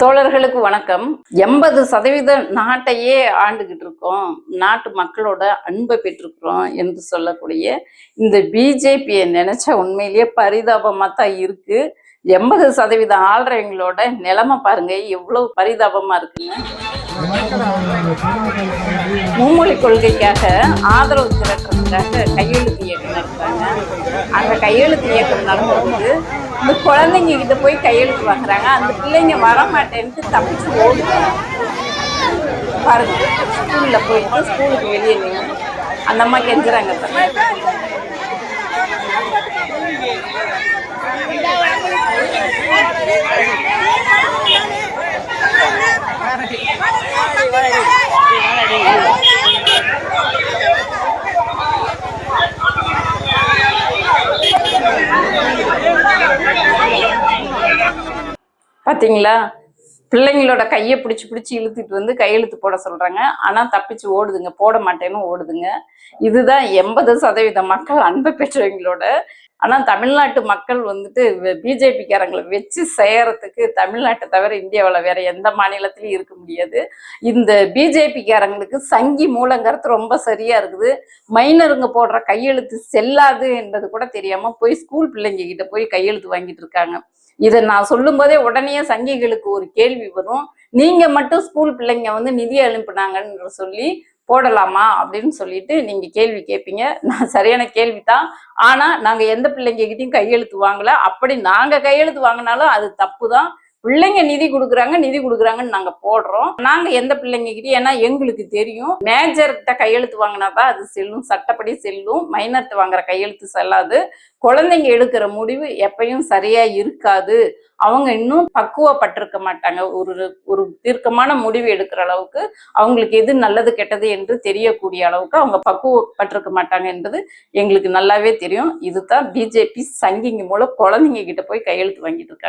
தோழர்களுக்கு வணக்கம். எண்பது சதவீத நாட்டையே ஆண்டுகிட்டு இருக்கோம். நாட்டு மக்களோட அன்பை பெற்றிருக்கிறோம் என்று சொல்லக்கூடிய இந்த பிஜேபியை நினைச்ச உண்மையிலேயே பரிதாபமாக தான் இருக்கு. எண்பது சதவீதம் ஆள்றவங்களோட நிலைமை பாருங்க எவ்வளவு பரிதாபமா இருக்குங்க மும்மொழி கொள்கைக்காக ஆதரவு திரட்டுறதுக்காக கையெழுத்து இயக்கம் நடத்துறாங்க அந்த கையெழுத்து இயக்கம் நடந்தபோது இந்த குழந்தைங்க கிட்ட போய் கையெழுத்து வாங்குறாங்க அந்த பிள்ளைங்க வர மாட்டேன்ட்டு தப்பிச்சு ஓடுது பாருங்க ஸ்கூலில் போயிட்டு ஸ்கூலுக்கு வெளியே நின்று அந்த அம்மா கெஞ்சுறாங்க பார்த்தீங்களா பாத்தீங்களா? பிள்ளைங்களோட கையை பிடிச்சி பிடிச்சி இழுத்துட்டு வந்து கையெழுத்து போட சொல்றாங்க. ஆனா தப்பிச்சு ஓடுதுங்க. போட மாட்டேன்னு ஓடுதுங்க. இதுதான் எண்பது சதவீத மக்கள் அன்பை பெற்றவங்களோட ஆனால் தமிழ்நாட்டு மக்கள் வந்துட்டு பிஜேபிக்காரங்களை வச்சு செய்யறதுக்கு தமிழ்நாட்டை தவிர இந்தியாவில் வேற எந்த மாநிலத்திலையும் இருக்க முடியாது. இந்த பிஜேபிக்காரங்களுக்கு சங்கி மூலங்கிறது ரொம்ப சரியா இருக்குது. மைனருங்க போடுற கையெழுத்து செல்லாது என்றது கூட தெரியாம போய் ஸ்கூல் பிள்ளைங்க கிட்ட போய் கையெழுத்து வாங்கிட்டு இருக்காங்க. இதை நான் சொல்லும் போதே உடனே சங்கிகளுக்கு ஒரு கேள்வி வரும். நீங்க மட்டும் ஸ்கூல் பிள்ளைங்க வந்து நிதி அனுப்புனாங்கன்னு சொல்லி போடலாமா அப்படின்னு சொல்லிட்டு நீங்க கேள்வி கேட்பீங்க நான் சரியான கேள்வி தான் ஆனா நாங்க எந்த பிள்ளைங்க கிட்டையும் கையெழுத்து வாங்கல. அப்படி நாங்க கையெழுத்து வாங்கினாலும் அது தப்பு தான் பிள்ளைங்க நிதி கொடுக்குறாங்க நிதி கொடுக்குறாங்கன்னு நாங்க போடுறோம். நாங்க எந்த பிள்ளைங்க கிட்டே ஏன்னா எங்களுக்கு தெரியும் மேஜர்கிட்ட கையெழுத்து வாங்கினா தான் அது செல்லும் சட்டப்படி செல்லும் மைனர்கிட்ட வாங்குற கையெழுத்து செல்லாது. குழந்தைங்க எடுக்கிற முடிவு எப்பயும் சரியா இருக்காது. அவங்க இன்னும் பக்குவப்பட்டிருக்க மாட்டாங்க. ஒரு ஒரு தீர்க்கமான முடிவு எடுக்கிற அளவுக்கு அவங்களுக்கு எது நல்லது கெட்டது என்று தெரியக்கூடிய அளவுக்கு அவங்க பக்குவப்பட்டிருக்க மாட்டாங்க என்பது எங்களுக்கு நல்லாவே தெரியும். இதுதான் பிஜேபி சங்கிங்க மூலம் குழந்தைங்க கிட்ட போய் கையெழுத்து வாங்கிட்டு இருக்காங்க.